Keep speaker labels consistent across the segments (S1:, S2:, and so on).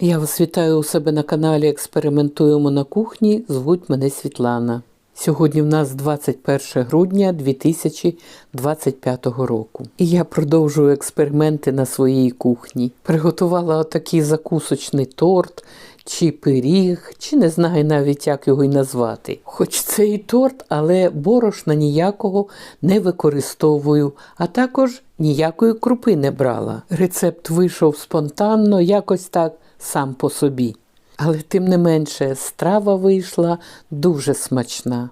S1: Я вас вітаю у себе на каналі Експериментуємо на кухні. Звуть мене Світлана. Сьогодні в нас 21 грудня 2025 року. І я продовжую експерименти на своїй кухні. Приготувала отакий закусочний торт, чи пиріг, чи не знаю навіть, як його й назвати. Хоч це і торт, але борошна ніякого не використовую, а також ніякої крупи не брала. Рецепт вийшов спонтанно, якось так сам по собі. Але тим не менше страва вийшла дуже смачна.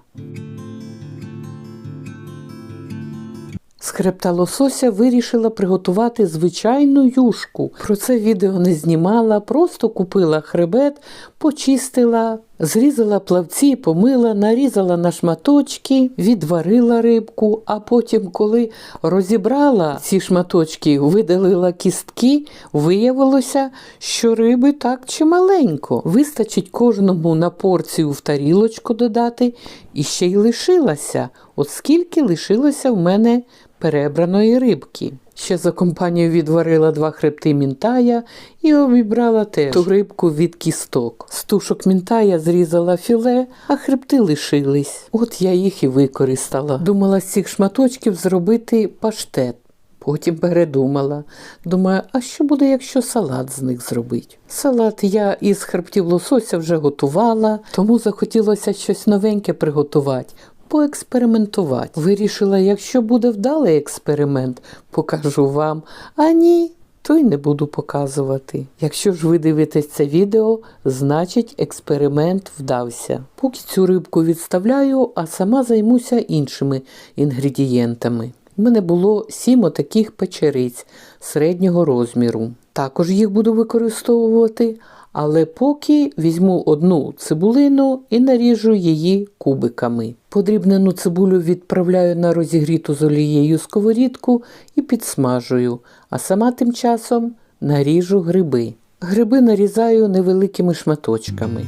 S1: Хребта лосося вирішила приготувати звичайну юшку. Про це відео не знімала, просто купила хребет, почистила, зрізала плавці, помила, нарізала на шматочки, відварила рибку, а потім, коли розібрала ці шматочки, видалила кістки, виявилося, що риби так чималенько. Вистачить кожному на порцію в тарілочку додати, і ще й лишилася. От скільки лишилося в мене перебраної рибки. Ще за компанію відварила два хребти мінтая і обібрала теж ту рибку від кісток. З тушок мінтая зрізала філе, а хребти лишились. От я їх і використала. Думала з цих шматочків зробити паштет. Потім передумала. Думаю, а що буде, якщо салат з них зробити? Салат я із хребтів лосося вже готувала, тому захотілося щось новеньке приготувати поекспериментувати. Вирішила, якщо буде вдалий експеримент, покажу вам. А ні, то й не буду показувати. Якщо ж ви дивитесь це відео, значить експеримент вдався. Поки цю рибку відставляю, а сама займуся іншими інгредієнтами. У мене було сім отаких печериць середнього розміру. Також їх буду використовувати, але поки візьму одну цибулину і наріжу її кубиками. Подрібнену цибулю відправляю на розігріту з олією сковорідку і підсмажую, а сама тим часом наріжу гриби. Гриби нарізаю невеликими шматочками.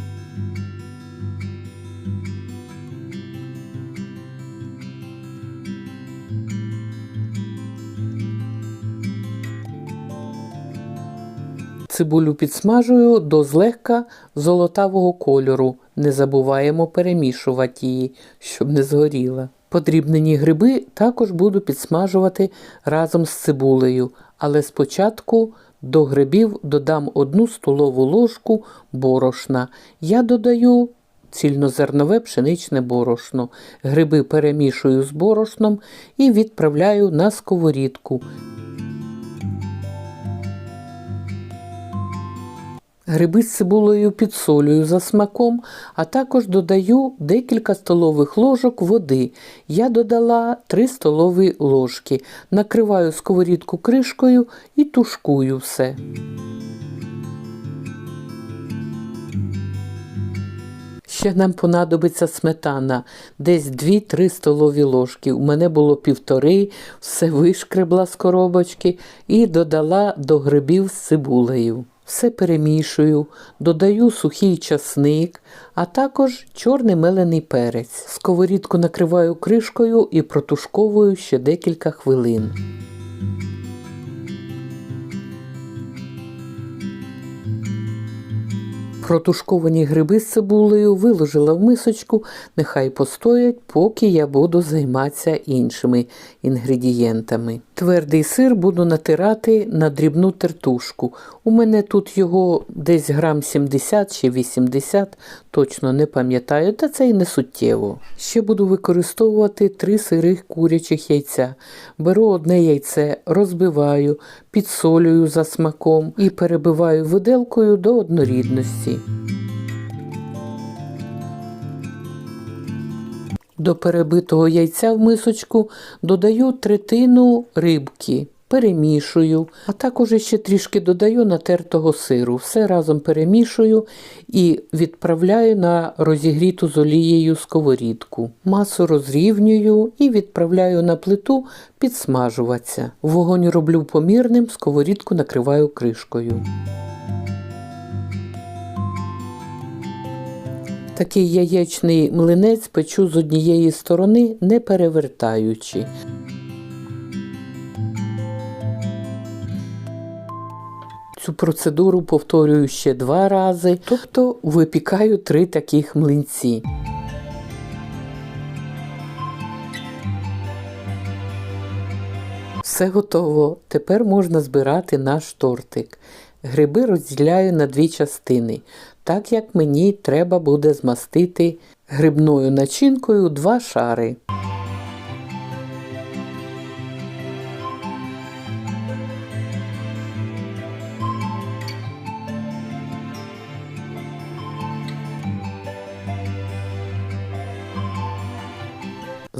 S1: Цибулю підсмажую до злегка золотавого кольору. Не забуваємо перемішувати її, щоб не згоріла. Подрібнені гриби також буду підсмажувати разом з цибулею, але спочатку до грибів додам одну столову ложку борошна. Я додаю цільнозернове пшеничне борошно. Гриби перемішую з борошном і відправляю на сковорідку. Гриби з цибулею підсолюю за смаком, а також додаю декілька столових ложок води. Я додала 3 столові ложки. Накриваю сковорідку кришкою і тушкую все. Ще нам понадобиться сметана, десь 2-3 столові ложки. У мене було півтори, все вишкребла з коробочки і додала до грибів з цибулею. Все перемішую, додаю сухий часник, а також чорний мелений перець. Сковорідку накриваю кришкою і протушковую ще декілька хвилин. Протушковані гриби з цибулею виложила в мисочку, нехай постоять, поки я буду займатися іншими інгредієнтами. Твердий сир буду натирати на дрібну тертушку. У мене тут його десь грам 70 чи 80, точно не пам'ятаю, та це й не суттєво. Ще буду використовувати три сирих курячих яйця. Беру одне яйце, розбиваю, підсолюю за смаком і перебиваю виделкою до однорідності. До перебитого яйця в мисочку додаю третину рибки, перемішую, а також ще трішки додаю натертого сиру. Все разом перемішую і відправляю на розігріту з олією сковорідку. Масу розрівнюю і відправляю на плиту підсмажуватися. Вогонь роблю помірним, сковорідку накриваю кришкою. Такий яєчний млинець печу з однієї сторони, не перевертаючи. Цю процедуру повторюю ще два рази, тобто випікаю три таких млинці. Все готово. Тепер можна збирати наш тортик. Гриби розділяю на дві частини, так як мені треба буде змастити грибною начинкою два шари.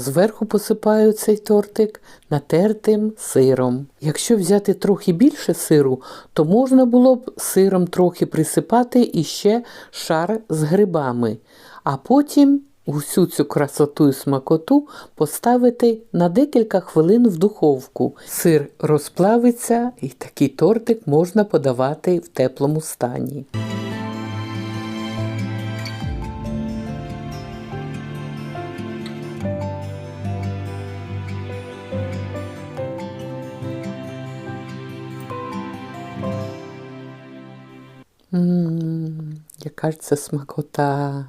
S1: Зверху посипаю цей тортик натертим сиром. Якщо взяти трохи більше сиру, то можна було б сиром трохи присипати і ще шар з грибами, а потім усю цю красоту і смакоту поставити на декілька хвилин в духовку. Сир розплавиться і такий тортик можна подавати в теплому стані. Ммм, яка ж це смакота.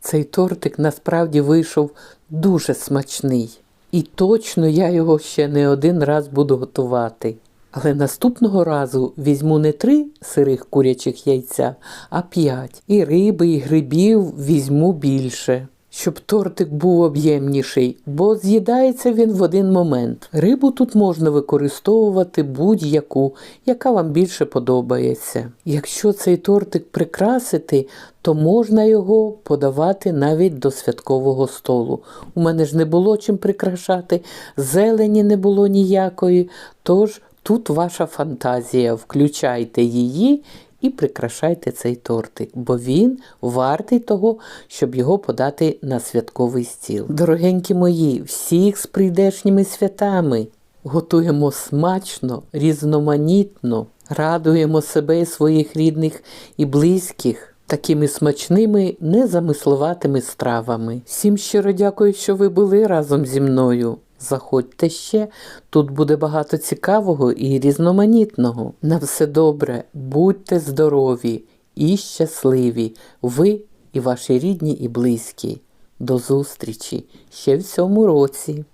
S1: Цей тортик насправді вийшов дуже смачний. І точно я його ще не один раз буду готувати. Але наступного разу візьму не три сирих курячих яйця, а п'ять. І риби, і грибів візьму більше. Щоб тортик був об'ємніший, бо з'їдається він в один момент. Рибу тут можна використовувати будь-яку, яка вам більше подобається. Якщо цей тортик прикрасити, то можна його подавати навіть до святкового столу. У мене ж не було чим прикрашати, зелені не було ніякої, тож тут ваша фантазія, включайте її і прикрашайте цей тортик, бо він вартий того, щоб його подати на святковий стіл. Дорогенькі мої, всіх з прийдешніми святами готуємо смачно, різноманітно, радуємо себе і своїх рідних і близьких. Такими смачними, незамисловатими стравами. Всім щиро дякую, що ви були разом зі мною. Заходьте ще, тут буде багато цікавого і різноманітного. На все добре, будьте здорові і щасливі, ви і ваші рідні і близькі. До зустрічі ще в цьому році.